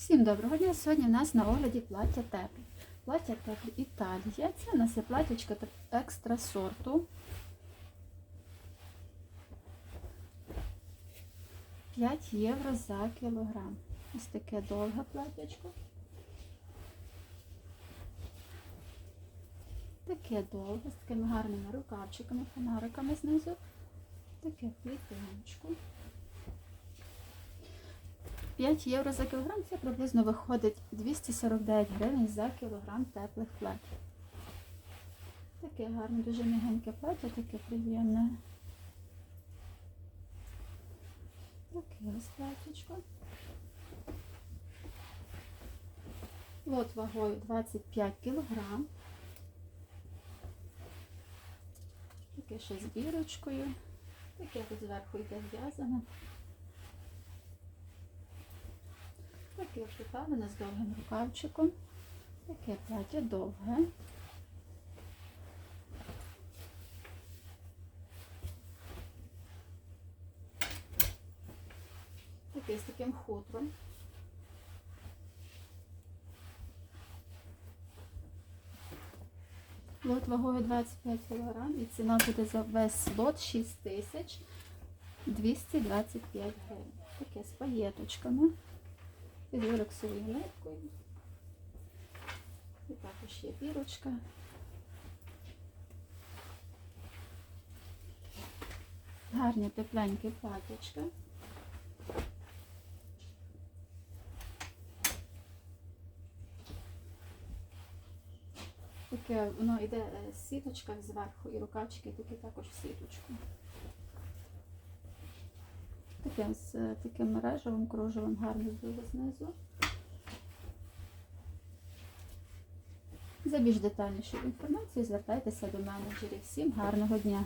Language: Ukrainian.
Всім доброго дня! Сьогодні в нас на огляді плаття теплі. Плаття теплі Італія. Це у нас є платтячко екстра сорту. 5 євро за кілограм. Ось таке довге платтячко. Таке довге, з такими гарними рукавчиками, фонариками знизу. Таке в плітиночку. 5 євро за кілограм це приблизно виходить 249 гривень за кілограм теплих плат. Таке гарне, дуже м'ягеньке плаття, таке приємне. Таке ось платтячко. Лот вагою 25 кілограм. Таке ще з бірочкою. Таке тут зверху йде в'язане. Таке припалене з довгим рукавчиком. Таке плаття довге. Таке з таким хутром. Лот вагою 25 кг і ціна буде за весь лот 6 тисяч 225 гривень. Таке з паєточками вироксовою ниткою. І також є бірочка. Гарні тепленькі платячка. Таке воно йде е, з сіточка зверху і рукавчики такі також в сіточку. Таке з е, таким мережевим кружевим гарно дуже знизу. За більш детальнішою інформацією звертайтеся до менеджерів. Всім гарного дня!